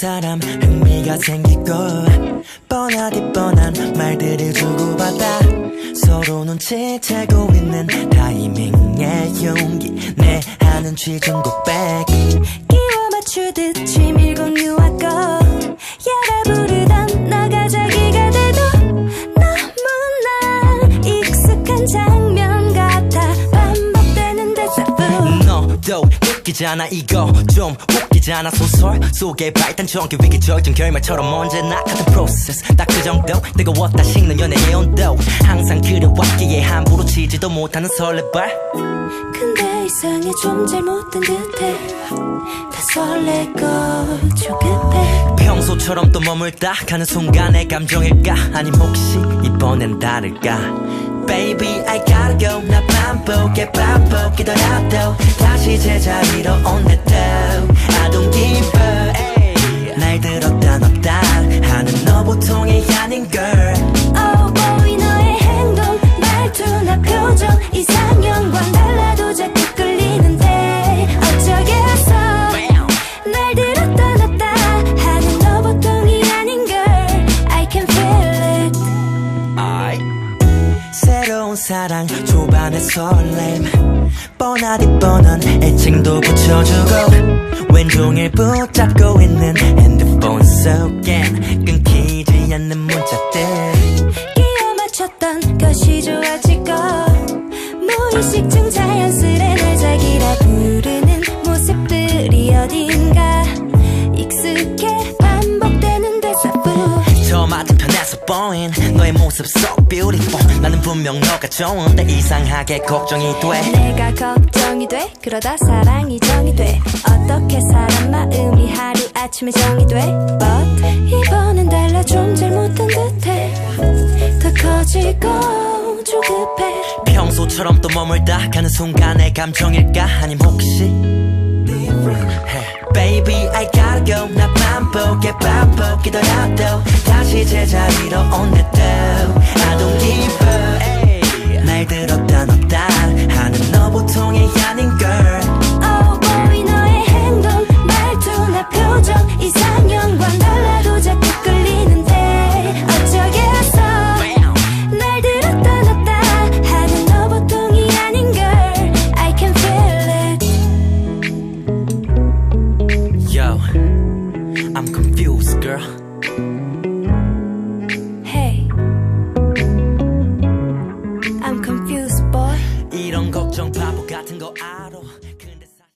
사람 흥미가 생기고 뻔하디 뻔한 말들을 주고받아 서로 눈치채고 있는 타이밍의 용기 내 하는 취중 고백 끼워 맞추듯 취밀고 유아고 야라 부르던 너가 자기가 돼도 너무나 익숙한 장면 같아. 반복되는 대사부 너도 웃기잖아 이거 좀 웃기잖아. 소설 속의 발단적인 위기 절정 결말처럼 언제나 같은 프로세스 딱 그 정도 뜨거웠다 식는 연애의 온도. 항상 그려왔기에 함부로 치지도 못하는 설레발. 근데 이상해 좀 잘못된 듯해. 다 설레고 조급해. 평소처럼 또 머물다 가는 순간의 감정일까? 아님 혹시 이번엔 다를까 Baby I gotta go. 나 반복해 반복이더라도 다시 제자리로 온내도 새로운 사랑 초반의 설렘. 뻔하디 뻔한 애칭도 붙여주고 왼종일 붙잡고 있는 핸드폰 속엔 끊기지 않는 문자들. 끼워 맞췄던 것이 좋아지고 무의식 중 자연스레 날 자기라 부르는 모습들이 어딘가 보인 너의 모습 so beautiful. 나는 분명 너가 좋은데 이상하게 걱정이 돼. 내가 걱정이 돼? 그러다 사랑이 정이 돼. 어떻게 사람 마음이 하루 아침에 정이 돼? But 이번엔 달라 좀 잘못된 듯해. 더 커지고 조급해. 평소처럼 또 머물다 가는 순간의 감정일까? 아님 혹시? Baby I gotta go 나 반복해 반복이더라도 다시 제자리로 온내도 I'm confused girl